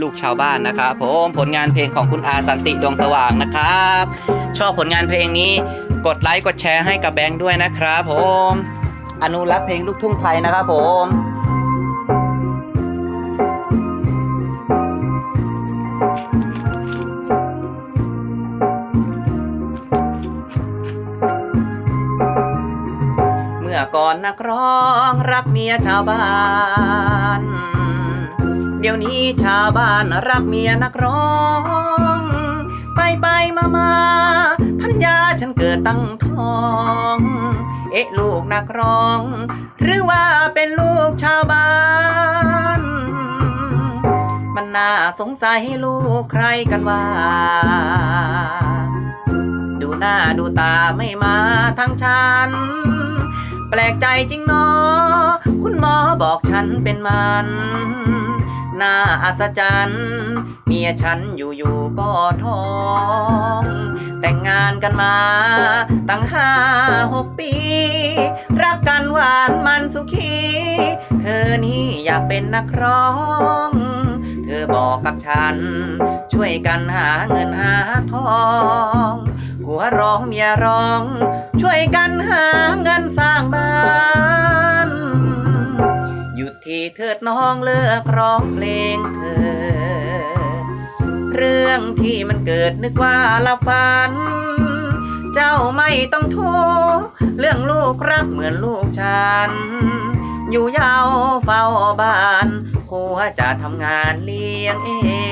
ลูกชาวบ้านนะครับผมผลงานเพลงของคุณอาสันติดวงสว่างนะครับ ชอบผลงานเพลงนี้กดไลค์กดแชร์ให้กับแบงค์ด้วยนะครับผมอนุรักษ์เพลงลูกทุ่งไทยนะครับผมเมื่อก่อนนักร้องรักเมียชาวบ้าน เดี๋ยวนี้ชาวบ้านรักเมียนักร้อง ไปไปมามาพัญญาฉันเกิดตั้งท้อง เอ๊ะลูกนักร้อง หรือว่าเป็นลูกชาวบ้าน มันน่าสงสัยลูกใครกันว่า ดูหน้าดูตาไม่มาทั้งฉัน แปลกใจจริงเนอคุณหมอบอกฉันเป็นมัน น่าอัศจรรย์เมียฉันอยู่ๆก็ท้อง แต่งงานกันมา ตั้งห้าหกปี รักกันหวานมันสุขี เธอนี่อยากเป็นนักร้อง เธอบอกกับฉัน ช่วยกันหาเงินหาทองหัวร้องเมียร้อง ช่วยกันหาเงินสร้างบ้าน ที่เถิดน้องเลิกร้องเพลงเธอ เรื่องที่มันเกิดนึกว่าละฝัน เจ้าไม่ต้องทุกข์เรื่องลูกรักเหมือนลูกฉัน อยู่ยาวเฝ้าบ้านผัวจะทำงานเลี้ยงเอง